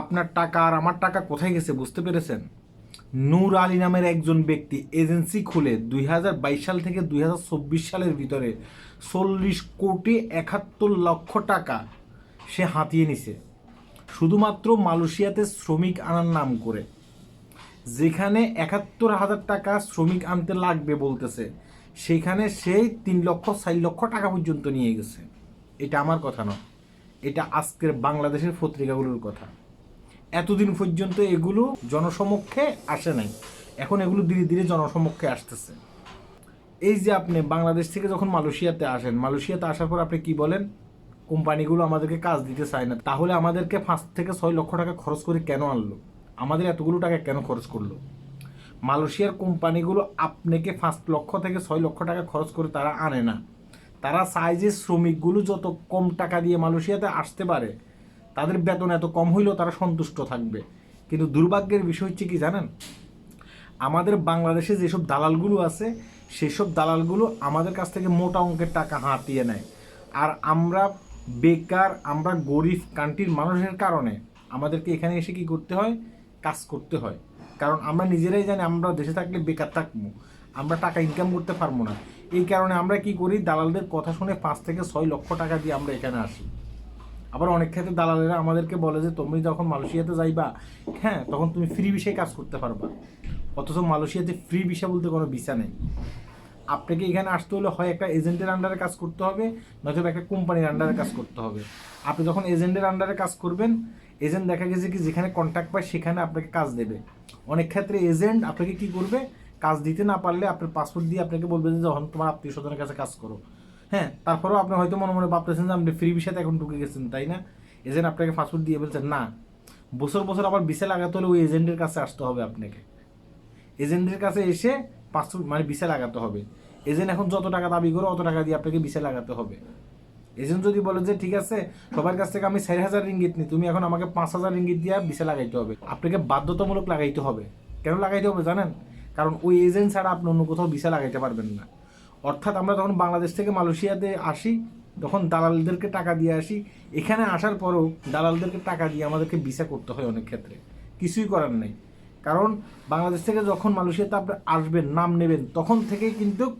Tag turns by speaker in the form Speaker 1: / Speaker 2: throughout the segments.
Speaker 1: আপনার টাকা আর আমার টাকা কোথায় গেছে বুঝতে পেরেছেন? নূর আলী নামের একজন ব্যক্তি এজেন্সি খুলে দুই হাজার বাইশ সাল থেকে দুই হাজার চব্বিশ সালের ভিতরে চল্লিশ কোটি একাত্তর লক্ষ টাকা সে হাতিয়ে নিছে। শুধুমাত্র মালয়েশিয়াতে শ্রমিক আনার নাম করে। যেখানে একাত্তর হাজার টাকা শ্রমিক আনতে লাগবে বলতেছে, সেখানে সেই তিন লক্ষ, চার লক্ষ টাকা পর্যন্ত নিয়ে গেছে। এটা আমার কথা নয়। এটা আজকের বাংলাদেশের পত্রিকাগুলোর কথা। এতদিন পর্যন্ত এগুলো জনসমক্ষে আসে নাই। এখন এগুলো ধীরে ধীরে জনসমক্ষে আসতেছে। এই যে আপনি বাংলাদেশ থেকে যখন মালয়েশিয়াতে আসেন, মালয়েশিয়াতে আসার পর আপনি কি বলেন? কোম্পানিগুলো আমাদেরকে কাজ দিতে চায় না। তাহলে আমাদেরকে পাঁচ থেকে ছয় লক্ষ টাকা খরচ করে কেন আনলো? আমাদের এতগুলো টাকা কেন খরচ করল? মালয়েশিয়ার কোম্পানিগুলো আপনাকে পাঁচ লক্ষ থেকে ছয় লক্ষ টাকা খরচ করে তারা আনে না। তারা চায় যে শ্রমিকগুলো যত কম টাকা দিয়ে মালয়েশিয়াতে আসতে পারে তাদের বেতন এত কম হইলেও তারা সন্তুষ্ট থাকবে। কিন্তু দুর্ভাগ্যের বিষয় হচ্ছে কি জানেন? আমাদের বাংলাদেশে যেসব দালালগুলো আছে, সেসব দালালগুলো আমাদের কাছ থেকে মোটা অঙ্কের টাকা হাতিয়ে নেয়। আর আমরা বেকার, আমরা গরিব কান্ট্রির মানুষের কারণে আমাদেরকে এখানে এসে কি করতে হয়? কাজ করতে হয়। কারণ আমরা নিজেরাই জানি আমরা দেশে থাকলে বেকার থাকব। আমরা টাকা ইনকাম করতে পারব না। এই কারণে আমরা কি করি? দালালদের কথা শুনে পাঁচ থেকে ছয় লক্ষ টাকা দিয়ে আমরা এখানে আসি। আবার অনেক ক্ষেত্রে দালালেরা আমাদেরকে বলে যে, তুমি যখন মালয়েশিয়াতে যাইবা হ্যাঁ তখন তুমি ফ্রি বিষয়ে কাজ করতে পারবা। অথচ মালয়েশিয়াতে ফ্রি ভিসা বলতে কোনো ভিসা নেই। আপনাকে এখানে আসতে হলে হয় একটা এজেন্টের আন্ডারে কাজ করতে হবে নয়তো একটা কোম্পানির আন্ডারে কাজ করতে হবে। আপনি যখন এজেন্টের আন্ডারে কাজ করবেন এজেন্ট দেখা গেছে কি, যেখানে কন্ট্যাক্ট পায়, সেখানে আপনাকে কাজ দেবে। অনেক ক্ষেত্রে এজেন্ট আপনাকে কি করবে? কাজ দিতে না পারলে আপনার পাসপোর্ট দিয়ে আপনাকে বলবে যে, যখন তোমার আত্মীয় স্বজনের কাছে কাজ করো। হ্যাঁ তারপরেও আপনি হয়তো মনে মনে ভাবতেছেন যে আপনি ফ্রি ভিসাতে এখন ঢুকে গেছেন, তাই না? এজেন্ট আপনাকে পাসপোর্ট দিয়ে বলছেন, না, বছর বছর আবার ভিসা লাগাতে হলে ওই এজেন্টের কাছে আসতে হবে আপনাকে। এজেন্টের কাছে এসে পাসপোর্ট মানে ভিসা লাগাতে হবে। এজেন্ট এখন যত টাকা দাবি করে অত টাকা দিয়ে আপনাকে ভিসা লাগাতে হবে। এজেন্ট যদি বলে যে, ঠিক আছে, সবার কাছ থেকে আমি চার হাজার রিঙ্গিত নিই তুমি এখন আমাকে পাঁচ হাজার রিঙ্গিত দিয়ে ভিসা লাগাইতে হবে। আপনাকে বাধ্যতামূলক লাগাইতে হবে। কেন লাগাইতে হবে জানেন? কারণ ওই এজেন্ট ছাড়া আপনি অন্য কোথাও ভিসা লাগাইতে পারবেন না। অর্থাৎ আমরা যখন বাংলাদেশ থেকে মালয়েশিয়াতে আসি, তখন দালালদেরকে টাকা দিয়ে আসি। এখানে আসার পরও দালালদেরকে টাকা দিয়ে আমাদেরকে ভিসা করতে হয় অনেক ক্ষেত্রে। কিছুই করার নেই। কারণ বাংলাদেশ থেকে যখন মালয়েশিয়াতে আপনি আসবেন, নাম নেবেন, তখন থেকেই কিন্তু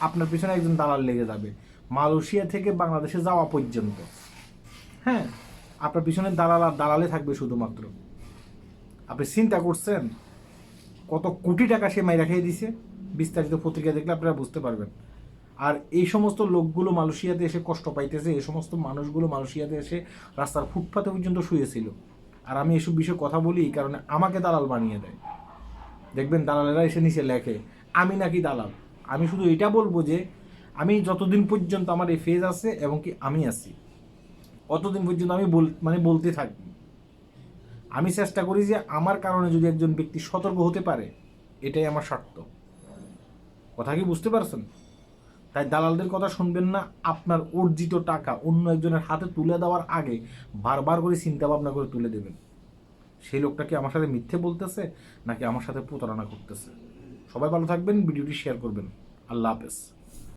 Speaker 1: আপনার পিছনে একজন দালাল লেগে যাবে। মালয়েশিয়া থেকে বাংলাদেশে যাওয়া পর্যন্ত। হ্যাঁ আপনার পিছনে দালাল আর দালালে থাকবে শুধুমাত্র। আপনি চিন্তা করছেন, কত কোটি টাকা সে মাইরা খেয়ে দিছে? বিস্তারিত পত্রিকা দেখলে আপনারা বুঝতে পারবেন। আর এই সমস্ত লোকগুলো মালয়েশিয়াতে এসে কষ্ট পাইতেছে, এই সমস্ত মানুষগুলো মালয়েশিয়াতে এসে রাস্তার ফুটপাতে পর্যন্ত শুয়েছিল। আর আমি এসব বিষয়ে কথা বলি এই কারণে আমাকে দালাল বানিয়ে দেয়। দেখবেন দালালেরা এসে নিচে লেখে, আমি নাকি দালাল? আমি শুধু এটা বলব যে, আমি যতদিন পর্যন্ত আমার এই ফেজ আছে এবং কি আমি আছি, অতদিন পর্যন্ত আমি বল মানে বলতে থাকি। আমি চেষ্টা করি যে আমার কারণে যদি একজন ব্যক্তি সতর্ক হতে পারে, এটাই আমার স্বার্থ। কথা কি বুঝতে পারছেন? তাই দালালদের কথা শুনবেন না, আপনার অর্জিত টাকা অন্য একজনের হাতে তুলে দেওয়ার আগে বারবার করে চিন্তা ভাবনা করে তুলে দেবেন। সেই লোকটা কি আমার সাথে মিথ্যে বলতেছে, নাকি আমার সাথে প্রতারণা করতেছে? সবাই ভালো থাকবেন, ভিডিওটি শেয়ার করবেন। আল্লাহ হাফেজ।